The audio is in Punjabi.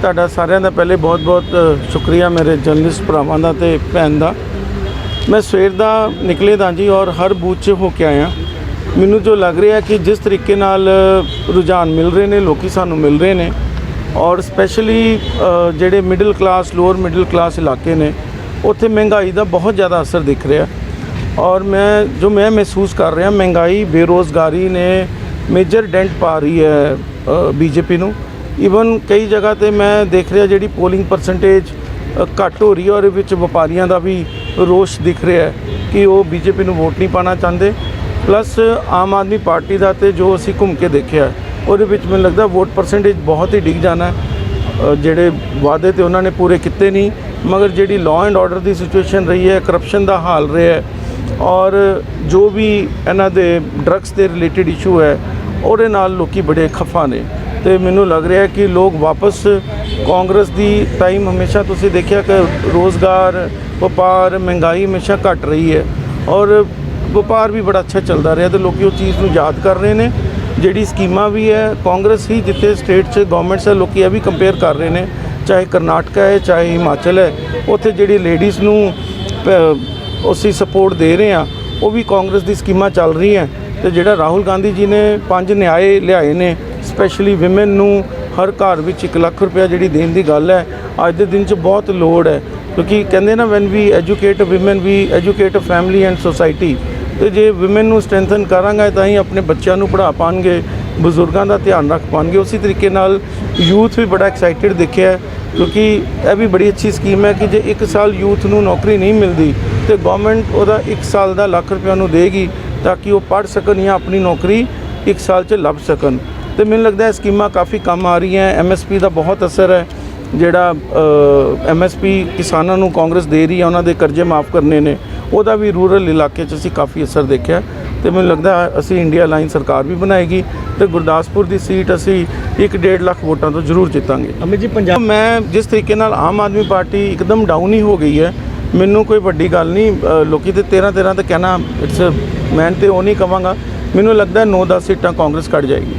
ਤੁਹਾਡਾ ਸਾਰਿਆਂ ਦਾ ਪਹਿਲੇ ਬਹੁਤ-ਬਹੁਤ ਸ਼ੁਕਰੀਆ ਮੇਰੇ ਜਰਨਲਿਸਟ ਭਰਾਵਾਂ ਦਾ ਤੇ ਭੈਣ ਦਾ। ਮੈਂ ਸਵੇਰ ਦਾ ਨਿਕਲੇ ਦਾ ਜੀ ਔਰ ਹਰ ਬੂਥ 'ਚ ਹੋ ਕੇ ਆਇਆ। ਮੈਨੂੰ ਜੋ ਲੱਗ ਰਿਹਾ ਕਿ ਜਿਸ ਤਰੀਕੇ ਨਾਲ ਰੁਝਾਨ ਮਿਲ ਰਹੇ ਨੇ, ਲੋਕੀ ਸਾਨੂੰ ਮਿਲ ਰਹੇ ਨੇ ਔਰ ਸਪੈਸ਼ਲੀ ਜਿਹੜੇ middle class lower middle class ਇਲਾਕੇ ਨੇ, ਉੱਥੇ ਮਹਿੰਗਾਈ ਦਾ ਬਹੁਤ ਜ਼ਿਆਦਾ ਅਸਰ ਦਿਖ ਰਿਹਾ। ਔਰ ਮੈਂ, ਜੋ ਮੈਂ ਮਹਿਸੂਸ ਕਰ ਰਿਹਾ, ਮਹਿੰਗਾਈ, ਬੇਰੋਜ਼ਗਾਰੀ ਨੇ ਮੇਜਰ ਡੈਂਟ ਪਾ ਰਹੀ ਹੈ ਬੀਜੇਪੀ ਨੂੰ। ਈਵਨ ਕਈ ਜਗ੍ਹਾ ਤੇ ਮੈਂ ਦੇਖ ਰਿਹਾ ਜਿਹੜੀ ਪੋਲਿੰਗ ਪਰਸੈਂਟੇਜ ਘੱਟ ਹੋ ਰਹੀ ਹੈ ਔਰ ਇਹ ਵਿੱਚ ਵਪਾਰੀਆਂ ਦਾ ਵੀ ਰੋਸ਼ ਦਿਖ ਰਿਹਾ ਹੈ ਕਿ ਉਹ ਬੀਜੇਪੀ ਨੂੰ ਵੋਟ ਨਹੀਂ ਪਾਣਾ ਚਾਹੁੰਦੇ। ਪਲੱਸ ਆਮ ਆਦਮੀ ਪਾਰਟੀ ਦਾ ਤੇ ਜੋ ਅਸੀਂ ਘੁੰਮ ਕੇ ਦੇਖਿਆ ਉਹਦੇ ਵਿੱਚ ਮੈਨੂੰ ਲੱਗਦਾ ਵੋਟ ਪਰਸੈਂਟੇਜ ਬਹੁਤ ਹੀ ਡਿੱਗ ਜਾਣਾ ਜਿਹੜੇ ਵਾਅਦੇ ਤੇ ਉਹਨਾਂ ਨੇ ਪੂਰੇ ਕੀਤੇ ਨਹੀਂ, ਮਗਰ ਜਿਹੜੀ ਲਾਅ ਐਂਡ ਆਰਡਰ ਦੀ ਸਿਚੁਏਸ਼ਨ ਰਹੀ ਹੈ ਕਰਪਸ਼ਨ ਦਾ ਹਾਲ ਰਿਹਾ ਹੈ ਔਰ ਜੋ ਵੀ ਇਹਨਾਂ ਦੇ ਡਰੱਗਸ ਦੇ ਰਿਲੇਟਡ ਇਸ਼ੂ ਹੈ, ਉਹਦੇ ਨਾਲ ਲੋਕੀ ਬੜੇ ਖਫਾ ਨੇ। ਤੇ ਮੈਨੂੰ ਲੱਗ ਰਿਹਾ ਕਿ ਲੋਕ ਵਾਪਸ ਕਾਂਗਰਸ ਦੀ ਟਾਈਮ ਹਮੇਸ਼ਾ ਤੁਸੀਂ ਦੇਖਿਆ ਕਿ ਰੋਜ਼ਗਾਰ, ਵਪਾਰ, ਮਹਿੰਗਾਈ ਹਮੇਸ਼ਾ ਘਟ ਰਹੀ ਹੈ ਔਰ ਵਪਾਰ ਵੀ ਬੜਾ ਅੱਛਾ ਚੱਲਦਾ ਰਿਹਾ ਤੇ ਲੋਕੀ ਉਹ ਚੀਜ਼ ਨੂੰ ਯਾਦ ਕਰ ਰਹੇ ਨੇ। ਜਿਹੜੀ ਸਕੀਮਾਂ ਵੀ ਹੈ, ਕਾਂਗਰਸ ਹੀ ਜਿੱਥੇ ਸਟੇਟ 'ਚ ਗਵਰਨਮੈਂਟਸ ਹੈ, ਲੋਕੀ ਇਹ ਵੀ ਕੰਪੇਅਰ ਕਰ ਰਹੇ ਨੇ। ਚਾਹੇ ਕਰਨਾਟਕਾ ਹੈ, ਚਾਹੇ ਹਿਮਾਚਲ ਹੈ, ਉੱਥੇ ਜਿਹੜੀ ਲੇਡੀਜ਼ ਨੂੰ ਪ- ਅਸੀਂ ਸਪੋਰਟ ਦੇ ਰਹੇ ਆ ਉਹ ਵੀ ਕਾਂਗਰਸ ਦੀ ਸਕੀਮਾਂ ਚੱਲ ਰਹੀਆਂ। ਤੇ ਜਿਹੜਾ ਰਾਹੁਲ ਗਾਂਧੀ ਜੀ ਨੇ ਪੰਜ ਨਿਆਏ ਲਿਆਏ ਨੇ ਸਪੈਸ਼ਲੀ ਔਮਨ ਨੂੰ ਹਰ ਘਰ ਵਿੱਚ 1 ਲੱਖ ਰੁਪਇਆ ਜਿਹੜੀ ਦੇਣ ਦੀ ਗੱਲ ਹੈ, ਅੱਜ ਦੇ ਦਿਨ 'ਚ ਬਹੁਤ ਲੋੜ ਹੈ। ਕਿਉਂਕਿ ਕਹਿੰਦੇ ਨਾ when we educate woman we educate family and society ਤੇ ਜੇ ਔਮਨ ਨੂੰ ਸਟਰੈਂਥਨ ਕਰਾਂਗਾ, ਤਾਂ ਹੀ ਆਪਣੇ ਬੱਚਿਆਂ ਨੂੰ ਪੜ੍ਹਾ ਪਾਣਗੇ, ਬਜ਼ੁਰਗਾਂ ਦਾ ਧਿਆਨ ਰੱਖ ਪਾਣਗੇ। ਉਸੇ ਤਰੀਕੇ ਨਾਲ ਯੂਥ ਵੀ ਬੜਾ ਐਕਸਾਈਟਿਡ ਦੇਖਿਆ ਕਿਉਂਕਿ ਇਹ ਵੀ ਬੜੀ ਅੱਛੀ ਸਕੀਮ ਹੈ ਕਿ ਜੇ 1 ਸਾਲ ਯੂਥ ਨੂੰ ਨੌਕਰੀ ਨਹੀਂ ਮਿਲਦੀ, ਤੇ ਗਵਰਨਮੈਂਟ ਉਹਦਾ 1 ਸਾਲ ਦਾ ਲੱਖ ਰੁਪਇਆ ਨੂੰ ਦੇਗੀ, ਤਾਂ ਕਿ ਉਹ ਪੜ੍ਹ ਸਕਣ ਜਾਂ ਆਪਣੀ ਨੌਕਰੀ 1 ਸਾਲ 'ਚ ਲੱਭ ਸਕਣ। ਤੇ ਮੈਨੂੰ ਲੱਗਦਾ ਹੈ ਸਕੀਮਾਂ ਕਾਫੀ ਕੰਮ ਆ ਰਹੀਆਂ ਐਮਐਸਪੀ ਦਾ ਬਹੁਤ ਅਸਰ ਹੈ। ਜਿਹੜਾ ਐਮਐਸਪੀ ਕਿਸਾਨਾਂ ਨੂੰ ਕਾਂਗਰਸ ਦੇ ਰਹੀ ਹੈ ਉਹਨਾਂ ਦੇ ਕਰਜ਼ੇ ਮਾਫ ਕਰਨੇ ਨੇ। ਉਹਦਾ ਵੀ ਰੂਰਲ ਇਲਾਕੇ 'ਚ ਅਸੀਂ ਕਾਫੀ ਅਸਰ ਦੇਖਿਆ ਤੇ ਮੈਨੂੰ ਲੱਗਦਾ ਅਸੀਂ ਇੰਡੀਆ ਲਾਈਨ ਸਰਕਾਰ ਵੀ ਬਣਾਏਗੀ ਤੇ ਗੁਰਦਾਸਪੁਰ ਦੀ ਸੀਟ ਅਸੀਂ 1.5 ਲੱਖ ਵੋਟਾਂ ਤੋਂ ਜ਼ਰੂਰ ਜਿੱਤਾਂਗੇ। ਅਮਿਤ ਜੀ ਪੰਜਾਬ ਮੈਂ ਜਿਸ ਤਰੀਕੇ ਨਾਲ ਆਮ ਆਦਮੀ ਪਾਰਟੀ ਇੱਕਦਮ ਡਾਊਨ ਹੀ ਹੋ ਗਈ ਹੈ ਮੈਨੂੰ ਕੋਈ ਵੱਡੀ ਗੱਲ ਨਹੀਂ ਲੋਕੀ ਤੇ 13 13 ਤੇ ਕਹਿਣਾ ਇਟਸ ਮੈਂ ਤੇ ਉਹ ਨਹੀਂ ਕਵਾਂਗਾ। ਮੈਨੂੰ ਲੱਗਦਾ 9-10 ਸੀਟਾਂ ਕਾਂਗਰਸ ਕੱਢ ਜਾਏਗੀ।